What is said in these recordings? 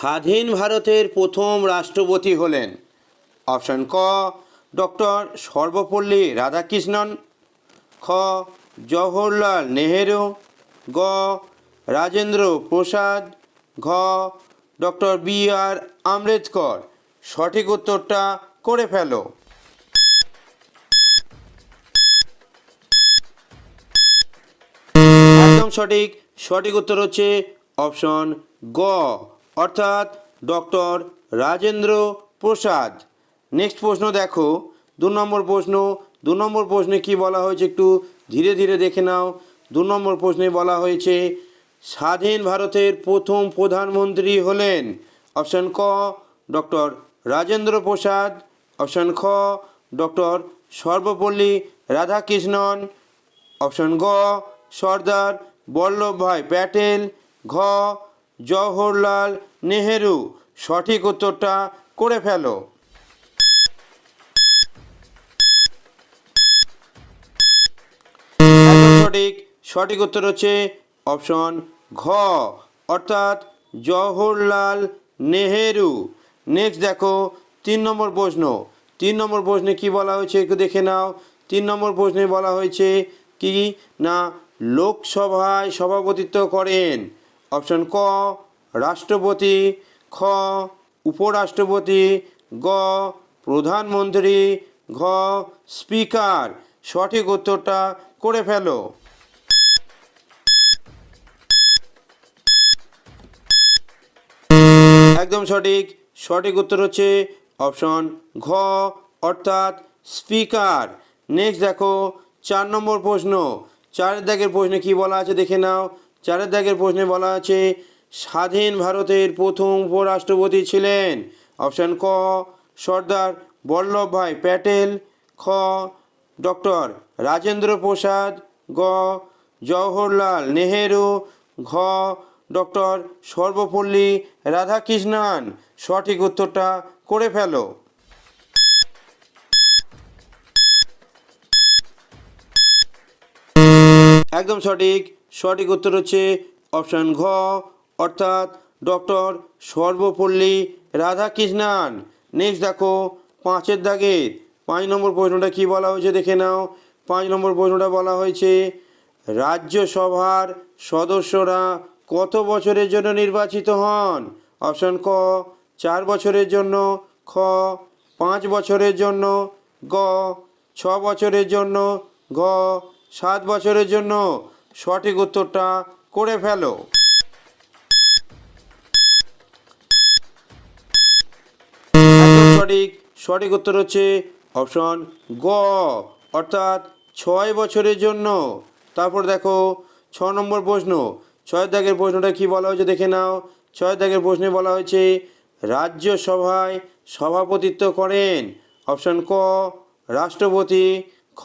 স্বাধীন ভারতের প্রথম রাষ্ট্রপতি হলেন। অপশন ক, ডক্টর সর্বপল্লী রাধাকৃষ্ণন। খ, জওহরলাল নেহেরু। গ, রাজেন্দ্র প্রসাদ। ঘ, ডক্টর বি আর আম্বেদকর। সঠিক উত্তরটা করে ফেলো। একদম সঠিক। সঠিক উত্তর হচ্ছে অপশন গ। অর্থাৎ ডক্টর রাজেন্দ্র প্রসাদ। নেক্সট প্রশ্ন দেখো। দু নম্বর প্রশ্ন। দু নম্বর প্রশ্নে কি বলা হয়েছে একটু ধীরে ধীরে দেখে নাও। দু নম্বর প্রশ্নে বলা হয়েছে, স্বাধীন ভারতের প্রথম প্রধানমন্ত্রী হলেন অপশন ক ডক্টর রাজেন্দ্র প্রসাদ, অপশান খ ডক্টর সর্বপল্লী রাধাকৃষ্ণন, অপশন গ সর্দার বল্লভভাই প্যাটেল, ঘ জওহরলাল নেহেরু সঠিক উত্তরটা করে ফেলো। সঠিক। সঠিক উত্তর হচ্ছে অপশন ঘ। অর্থাৎ জওহরলাল নেহেরু। নেক্সট দেখো, তিন নম্বর প্রশ্ন। তিন নম্বর প্রশ্নে কি বলা হয়েছে একটু দেখে নাও। তিন নম্বর প্রশ্নে বলা হয়েছে কি না লোকসভায় সভাপতিত্ব করেন? অপশন ক, রাষ্ট্রপতি, খ, উপরাষ্ট্রপতি, গ, প্রধানমন্ত্রী, ঘ, স্পিকার। সঠিক উত্তরটা করে ফেলো। একদম সঠিক। সঠিক উত্তর হচ্ছে অপশন ঘ, অর্থাৎ স্পিকার। নেক্সট দেখো, চার নম্বর প্রশ্ন। চারের দাগের প্রশ্নে কি বলা আছে দেখে নাও। চারের দাগের প্রশ্নে বলা আছে, স্বাধীন ভারতের প্রথম উপরাষ্ট্রপতি ছিলেন। অপশান ক, সর্দার বল্লভভাই প্যাটেল। খ, ডক্টর রাজেন্দ্র প্রসাদ। গ, জওহরলাল নেহেরু। ঘ, ডক্টর সর্বপল্লী রাধাকৃষ্ণন। সঠিক উত্তরটা করে ফেলো। একদম সঠিক। সঠিক উত্তর হচ্ছে অপশান ঘ, অর্থাৎ ডক্টর সর্বপল্লী রাধাকৃষ্ণান। নেক্সট দেখো, পাঁচের দাগে, পাঁচ নম্বর প্রশ্নটা কি বলা হয়েছে দেখে নাও। পাঁচ নম্বর প্রশ্নটা বলা হয়েছে, রাজ্যসভার সদস্যরা কত বছরের জন্য নির্বাচিত হন? অপশান ক, চার বছরের জন্য, খ, পাঁচ বছরের জন্য, গ, ছ বছরের জন্য, ঘ, সাত বছরের জন্য। সঠিক উত্তরটা করে ফেলো। সঠিক সঠিক উত্তর হচ্ছে অপশন গ, অর্থাৎ ছয় বছরের জন্য। তারপর দেখো, ছ নম্বর প্রশ্ন, ছয় দাগের প্রশ্নটা কি বলা হয়েছে দেখে নাও। ছয় দাগের প্রশ্নে বলা হয়েছে, রাজ্যসভায় সভাপতিত্ব করেন। অপশন ক, রাষ্ট্রপতি, খ,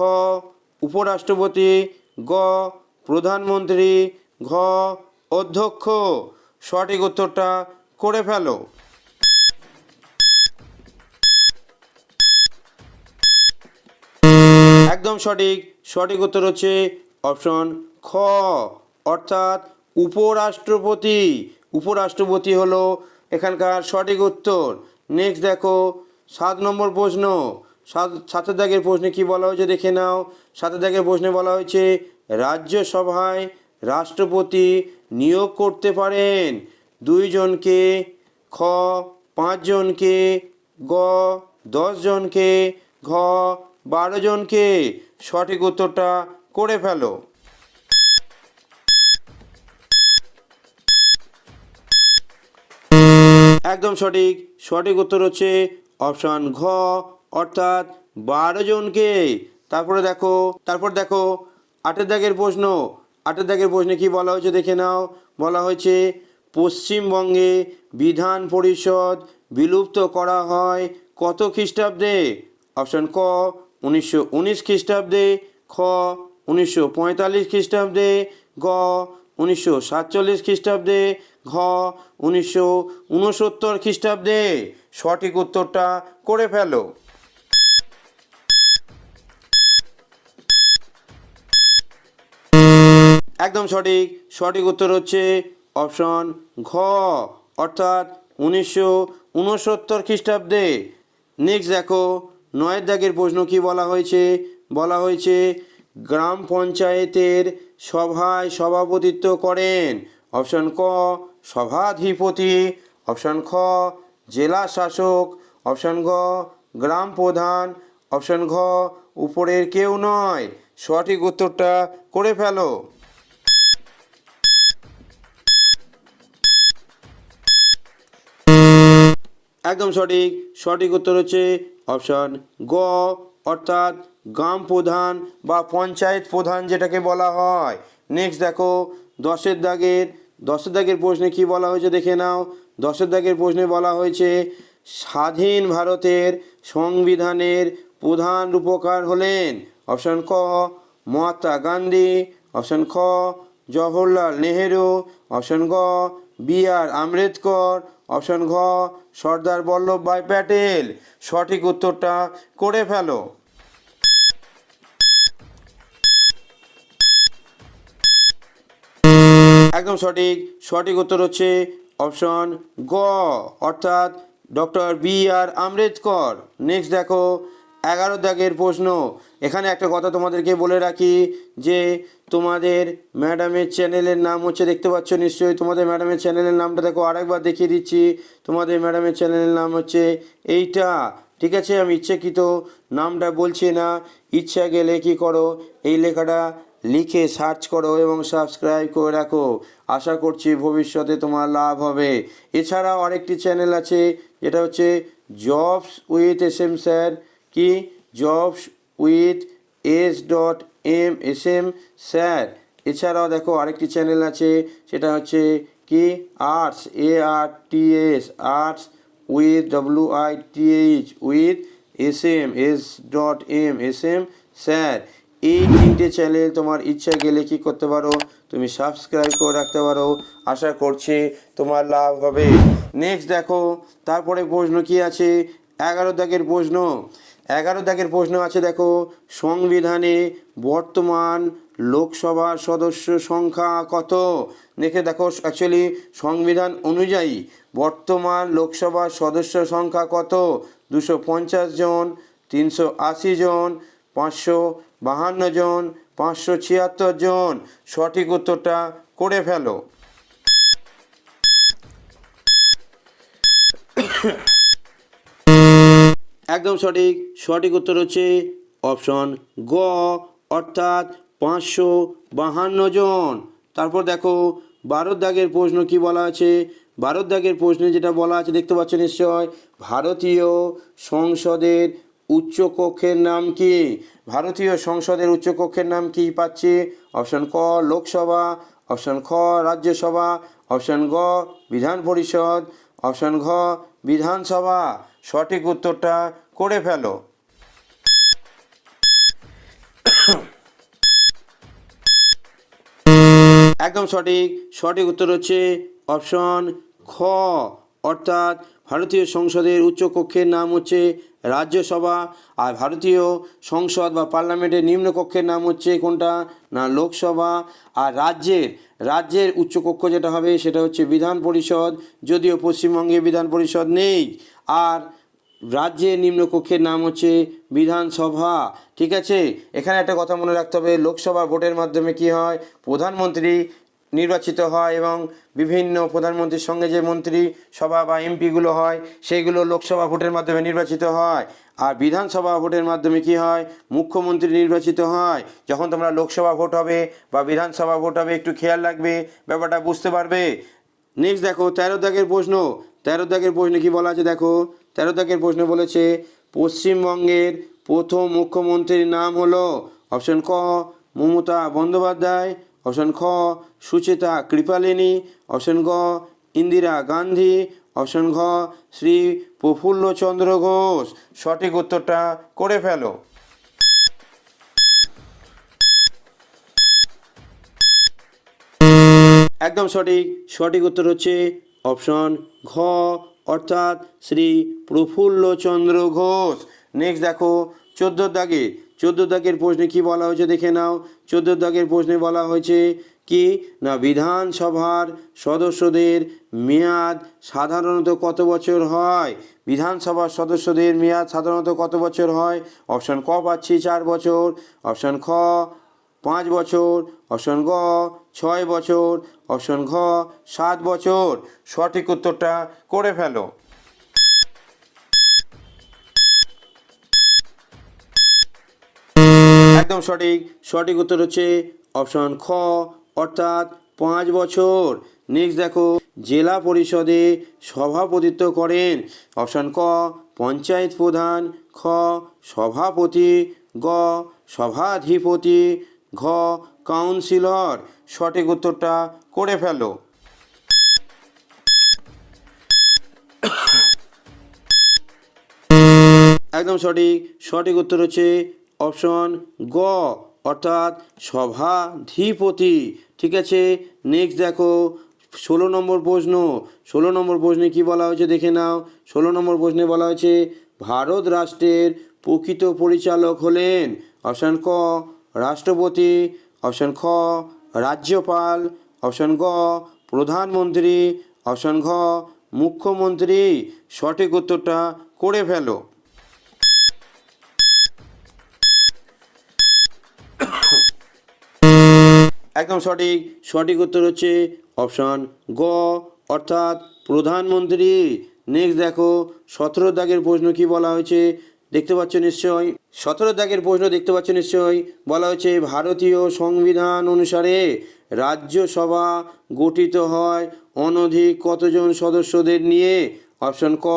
উপরাষ্ট্রপতি, গ প্রধানমন্ত্রী, ঘ, অধ্যক্ষ, সঠিক উত্তরটা করে ফেলো। একদম সঠিক সঠিক উত্তর হচ্ছে অপশন খ, অর্থাৎ উপরাষ্ট্রপতি। উপরাষ্ট্রপতি হলো এখানকার সঠিক উত্তর। নেক্সট দেখো, সাত নম্বর প্রশ্ন। সাত, সাতের দাগের প্রশ্নে কি বলা হয়েছে? দেখে নাও। সাতের দাগের প্রশ্নে বলা হয়েছে রাজ্যসভায় রাষ্ট্রপতি নিয়োগ করতে পারেন। দুইজনকে খ, পাঁচজনকে গ, দশজনকে ঘ বারো জনকে সঠিক উত্তরটা করে ফেলো। একদম সঠিক। সঠিক উত্তর হচ্ছে অপশন ঘ, অর্থাৎ বারো জনকে তারপরে দেখো, তারপর দেখো আটের দাগের প্রশ্ন। আটের দাগের প্রশ্নে কি বলা হয়েছে দেখে নাও। বলা হয়েছে, পশ্চিমবঙ্গে বিধান পরিষদ বিলুপ্ত করা হয় কত খ্রিস্টাব্দে? অপশন ক, উনিশশো উনিশ খ্রিস্টাব্দে, খ, উনিশশো পঁয়তাল্লিশ খ্রিস্টাব্দে, গ, উনিশশো সাতচল্লিশ খ্রিস্টাব্দে, ঘ, উনিশশো উনসত্তর খ্রিস্টাব্দে। সঠিক উত্তরটা করে ফেলো। একদম সঠিক। সঠিক উত্তর হচ্ছে অপশন ঘ। অর্থাৎ উনিশশো উনসত্তর খ্রিস্টাব্দে। নেক্সট দেখো, নয়ের দাগের প্রশ্ন কি বলা হয়েছে? বলা হয়েছে, গ্রাম পঞ্চায়েতের সভায় সভাপতিত্ব করেন। অপশন ক, সভাধিপতি। অপশন খ, জেলা শাসক। অপশন ঘ গ্রাম প্রধান। অপশন ঘ, উপরের কেউ নয়। সঠিক উত্তরটা করে ফেলো। একদম সঠিক। সঠিক উত্তর হচ্ছে অপশন গ, অর্থাৎ গ্রাম প্রধান বা পঞ্চায়েত প্রধান যেটাকে বলা হয়। নেক্সট দেখো, দশের দাগের দশের দাগের প্রশ্নে কি বলা হয়েছে দেখে নাও। দশের দাগের প্রশ্নে বলা হয়েছে, স্বাধীন ভারতের সংবিধানের প্রধান রূপকার হলেন অপশান ক, মহাত্মা গান্ধী অপশান খ, জওহরলাল নেহেরু অপশান গ, বি আর আম্বেদকর অপশন ঘ, সর্দার বল্লভভাই প্যাটেল। সঠিক উত্তরটা করে ফেলো। একদম সঠিক। সঠিক উত্তর হচ্ছে অপশন গ, অর্থাৎ doctor B R Ambedkar. Next দেখো এগারো দাগের প্রশ্ন। এখানে একটা কথা তোমাদেরকে বলে রাখি যে, তোমাদের ম্যাডামের চ্যানেলের নাম হচ্ছে, দেখতে পাচ্ছ নিশ্চয়ই তোমাদের ম্যাডামের চ্যানেলের নামটা দেখো, আরেকবার দেখিয়ে দিচ্ছি। তোমাদের ম্যাডামের চ্যানেলের নাম হচ্ছে এইটা। ঠিক আছে, আমি ইচ্ছাকৃত নামটা বলছি না। ইচ্ছা গেলে কি করো, এই লেখাটা লিখে সার্চ করো এবং সাবস্ক্রাইব করে রাখো। আশা করছি ভবিষ্যতে তোমার লাভ হবে। এছাড়াও আরেকটি চ্যানেল আছে, যেটা হচ্ছে jobs with S M sir. কি jobs with S dot M S M, sir. এছাড়াও দেখো আরেকটি চ্যানেল আছে, সেটা হচ্ছে কি arts, A R T S, arts with W I T H, with S M, S dot M S M, sir. এই তিনটে চ্যানেল তোমার ইচ্ছা গেলে কি করতে পারো, তুমি সাবস্ক্রাইব করে রাখতে পারো। আশা করছি তোমার লাভ হবে। নেক্সট দেখো, তারপরে প্রশ্ন কি আছে? এগারো দাগের প্রশ্ন। এগারো দাগের প্রশ্ন আছে, দেখো। সংবিধানে বর্তমান লোকসভার সদস্য সংখ্যা কত? দেখে দেখো অ্যাকচুয়ালি সংবিধান অনুযায়ী বর্তমান লোকসভার সদস্য সংখ্যা কত? দুশো পঞ্চাশ জন, তিনশো আশি জন, পাঁচশো বাহান্ন জন, পাঁচশো ছিয়াত্তর জন। সঠিক উত্তরটা করে ফেলো। একদম সঠিক। সঠিক উত্তর হচ্ছে অপশন গ, অর্থাৎ পাঁচশো বাহান্ন জন। তারপর দেখো ভারত দাগের প্রশ্ন কি বলা আছে? ভারত দাগের প্রশ্নে যেটা বলা আছে, দেখতে পাচ্ছ নিশ্চয়, ভারতীয় সংসদের উচ্চকক্ষের নাম কি? ভারতীয় সংসদের উচ্চকক্ষের নাম কি পাচ্ছি? অপশন ক, লোকসভা, অপশন খ, রাজ্যসভা, অপশন গ, বিধান পরিষদ, অপশন ঘ বিধানসভা সঠিক উত্তরটা করে ফেলো। একদম সঠিক। সঠিক উত্তর হচ্ছে অপশন খ অর্থাৎ ভারতীয় সংসদের উচ্চকক্ষের নাম হচ্ছে রাজ্যসভা, আর ভারতীয় সংসদ বা পার্লামেন্টের নিম্নকক্ষের নাম হচ্ছে কোনটা? না, লোকসভা। আর রাজ্যের রাজ্যের উচ্চকক্ষ যেটা হবে সেটা হচ্ছে বিধান পরিষদ, যদিও পশ্চিমবঙ্গে বিধান পরিষদ নেই। আর রাজ্যের নিম্নকক্ষের নাম হচ্ছে বিধানসভা। ঠিক আছে? এখানে একটা কথা মনে রাখতে হবে, লোকসভা ভোটের মাধ্যমে কি হয়? প্রধানমন্ত্রী নির্বাচিত হয় এবং বিভিন্ন প্রধানমন্ত্রীর সঙ্গে যে মন্ত্রী সভা বা এমপিগুলো হয়, সেইগুলো লোকসভা ভোটের মাধ্যমে নির্বাচিত হয়। আর বিধানসভা ভোটের মাধ্যমে কি হয়? মুখ্যমন্ত্রী নির্বাচিত হয়। যখন তোমরা লোকসভা ভোট হবে বা বিধানসভা ভোট হবে, একটু খেয়াল রাখবে, ব্যাপারটা বুঝতে পারবে। নেক্সট দেখো, তেরো দাগের প্রশ্ন। তেরো দাগের প্রশ্নে কি বলা আছে দেখো? তেরো দাগের প্রশ্ন বলেছে, পশ্চিমবঙ্গের প্রথম মুখ্যমন্ত্রীর নাম হলো অপশন ক, মমতা বন্দ্যোপাধ্যায় অপশন খ, সুচেতা কৃপালিনী। অপশন গ, ইন্দিরা গান্ধী। অপশন ঘ, শ্রী প্রফুল্লচন্দ্র ঘোষ। সঠিক উত্তরটা করে ফেলো। একদম সঠিক। সঠিক উত্তর হচ্ছে অপশন ঘ, অর্থাৎ শ্রী প্রফুল্লচন্দ্র ঘোষ। নেক্সট দেখো, চোদ্দ দাগে চোদ্দ দাগের প্রশ্নে কি বলা হয়েছে দেখে নাও। চোদ্দ দাগের প্রশ্নে বলা হয়েছে কি? না, বিধানসভার সদস্যদের মেয়াদ সাধারণত কত বছর হয়? বিধানসভার সদস্যদের মেয়াদ সাধারণত কত বছর হয়? অপশান ক পাচ্ছি, চার বছর। অপশান খ, পাঁচ বছর। অপশন গ, ছয় বছর। অপশন ঘ, সাত বছর। সঠিক উত্তরটা করে ফেলো। একদম সঠিক। সঠিক উত্তর হচ্ছে অপশন খ, অর্থাৎ পাঁচ বছর। নেক্সট দেখো, জেলা পরিষদে সভাপতিত্ব করেন। অপশন ক, পঞ্চায়েত প্রধান। খ, সভাপতি। গ, সভাধিপতি। ঘ, কাউন্সিলর। সঠিক উত্তরটা করে ফেলো। একদম সঠিক। সঠিক উত্তর হচ্ছে অপশন গ, অর্থাৎ সভাধিপতি। ঠিক আছে? নেক্সট দেখো, ষোলো নম্বর প্রশ্ন। ষোলো নম্বর প্রশ্নে কি বলা হয়েছে? দেখে নাও। ষোলো নম্বর প্রশ্নে বলা হয়েছে, ভারত রাষ্ট্রের প্রকৃত পরিচালক হলেন অপশন ক, রাষ্ট্রপতি, অপশন খ, রাজ্যপাল, অপশন গ, প্রধানমন্ত্রী, অপশন ঘ, মুখ্যমন্ত্রী। সঠিক উত্তরটা করে ফেলো। একদম সঠিক। সঠিক উত্তর হচ্ছে অপশন গ। অর্থাৎ প্রধানমন্ত্রী নেক্সট দেখো, সতেরো দাগের প্রশ্ন কি বলা হয়েছে? দেখতে পাচ্ছ নিশ্চয়ই? সতেরো দাগের প্রশ্ন দেখতে পাচ্ছ নিশ্চয়ই? বলা হয়েছে ভারতীয় সংবিধান অনুসারে রাজ্যসভা গঠিত হয় অনধিক কতজন সদস্যদের নিয়ে? অপশন ক,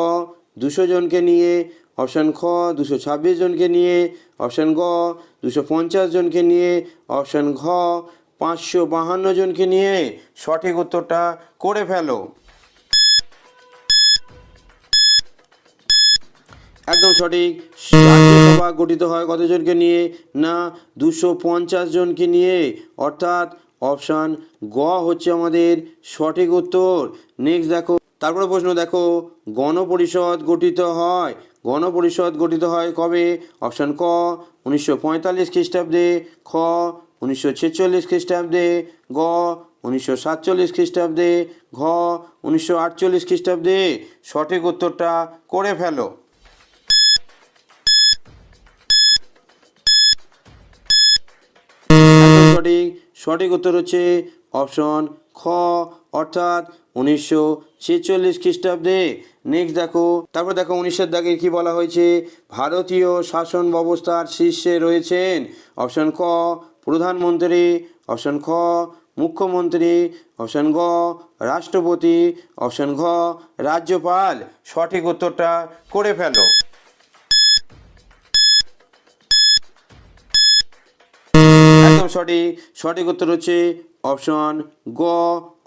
দুশো জনকে নিয়ে। অপশান খ, দুশো ছাব্বিশ জনকে নিয়ে। অপশান গ, দুশো পঞ্চাশ জনকে নিয়ে। অপশান ঘ পাঁচশো বাহান্ন জনকে নিয়ে সঠিক উত্তরটা করে ফেলো। একদম সঠিক। রাজ্যসভা গঠিত হয় কতজনকে নিয়ে? না, দুশো পঞ্চাশ জনকে নিয়ে। অর্থাৎ অপশান গ হচ্ছে আমাদের সঠিক উত্তর। নেক্সট দেখো, তারপরে প্রশ্ন দেখো, গণপরিষদ গঠিত হয়। গণপরিষদ গঠিত হয় কবে? অপশান ক, উনিশশো পঁয়তাল্লিশ খ্রিস্টাব্দে। খ উনিশশো ছেচল্লিশ খ্রিস্টাব্দে গ উনিশশো সাতচল্লিশ খ্রিস্টাব্দে ঘ, উনিশশো আটচল্লিশ খ্রিস্টাব্দে সঠিক উত্তরটা করে ফেলো। সঠিক সঠিক উত্তর হচ্ছে অপশন খ, অর্থাৎ উনিশশো ছেচল্লিশ খ্রিস্টাব্দে। নেক্সট দেখো, তারপর দেখো উনিশের দাগে কি বলা হয়েছে? ভারতীয় শাসন ব্যবস্থার শীর্ষে রয়েছেন। অপশন ক প্রধানমন্ত্রী অপশন খ, মুখ্যমন্ত্রী, অপশন ঘ রাষ্ট্রপতি, অপশন ঘ, রাজ্যপাল। সঠিক উত্তরটা করে ফেলো। একদম সঠিক। সঠিক উত্তর হচ্ছে অপশন গ,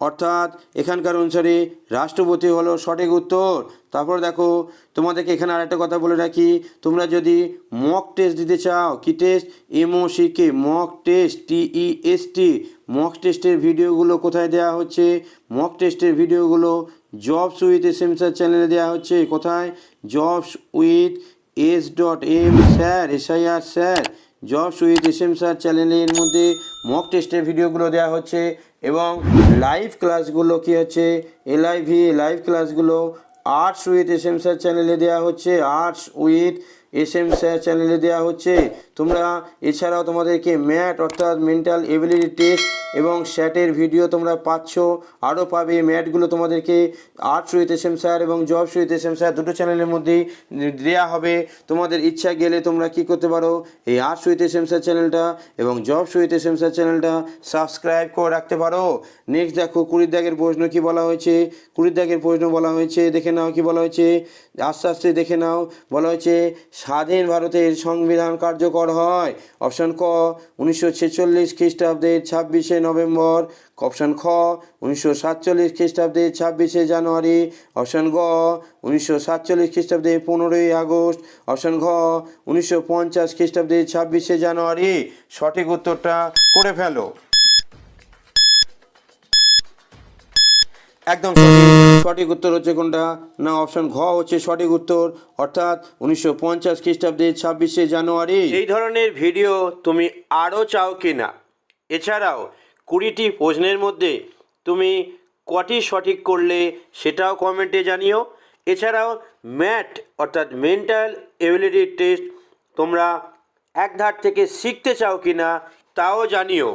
অর্থাৎ এখানকার অনুসারে রাষ্ট্রপতি হলো সঠিক উত্তর। তারপর দেখো, তোমাদেরকে এখানে আরেকটা কথা বলে রাখি, তোমরা যদি মক টেস্ট দিতে চাও, কি test M O C K mock test T E S T mock টেস্টের ভিডিওগুলো কোথায় দেওয়া হচ্ছে? মক টেস্টের ভিডিওগুলো জবস উইথ এসএমসার চ্যানেলে দেওয়া হচ্ছে, কোথায়? Jobs with S dot M sir S I R sir jobs with S M sir চ্যানেলের মধ্যে মক টেস্টের ভিডিওগুলো দেওয়া হচ্ছে এবং লাইভ ক্লাসগুলো কী হচ্ছে? এলআইভি লাইভ ক্লাসগুলো arts with S M sir চ্যানেলে দেওয়া হচ্ছে। Arts with S M sir চ্যানেলে দেওয়া হচ্ছে। তোমরা এছাড়াও তোমাদেরকে ম্যাট অর্থাৎ মেন্টাল এবিলিটি টেস্ট এবং স্যাটের ভিডিও তোমরা পাচ্ছ। আরও পাবে ম্যাটগুলো তোমাদেরকে arts with S M sir এবং job with S M sir দুটো চ্যানেলের মধ্যেই দেওয়া হবে। তোমাদের ইচ্ছা গেলে তোমরা কি করতে পারো? এই arts with S M sir চ্যানেলটা এবং job with S M sir চ্যানেলটা সাবস্ক্রাইব করে রাখতে পারো। নেক্সট দেখো কুড়ির দাগের প্রশ্ন কি বলা হয়েছে? কুড়ির দাগের প্রশ্ন বলা হয়েছে, দেখে নাও কি বলা হয়েছে। আস্তে আস্তে দেখে নাও, বলা হয়েছে স্বাধীন ভারতের সংবিধান কার্যকর হয়। অপশন ক, উনিশশো ছেচল্লিশ খ্রিস্টাব্দের ছাব্বিশে নভেম্বর অপশন খ, উনিশশো সাতচল্লিশ খ্রিস্টাব্দে ছাব্বিশে জানুয়ারি, অপশন গ, উনিশশো সাতচল্লিশ খ্রিস্টাব্দে পনেরোই আগস্ট, অপশন ঘ, উনিশশো পঞ্চাশ খ্রিস্টাব্দে ছাব্বিশে জানুয়ারি। সঠিক উত্তরটা করে ফেলো। একদম সঠিক। সঠিক উত্তর হচ্ছে কোনটা? না, অপশন ঘ হচ্ছে সঠিক উত্তর। অর্থাৎ উনিশশো পঞ্চাশ খ্রিস্টাব্দে ছাব্বিশে জানুয়ারি। এই ধরনের ভিডিও তুমি আরও চাও কি না এছাড়াও কুড়িটি প্রশ্নের মধ্যে তুমি কটি সঠিক করলে সেটাও কমেন্টে জানিও। এছাড়াও ম্যাট অর্থাৎ মেন্টাল এবিলিটি টেস্ট, তোমরা এক ধার থেকে শিখতে চাও কি না তাও জানিও।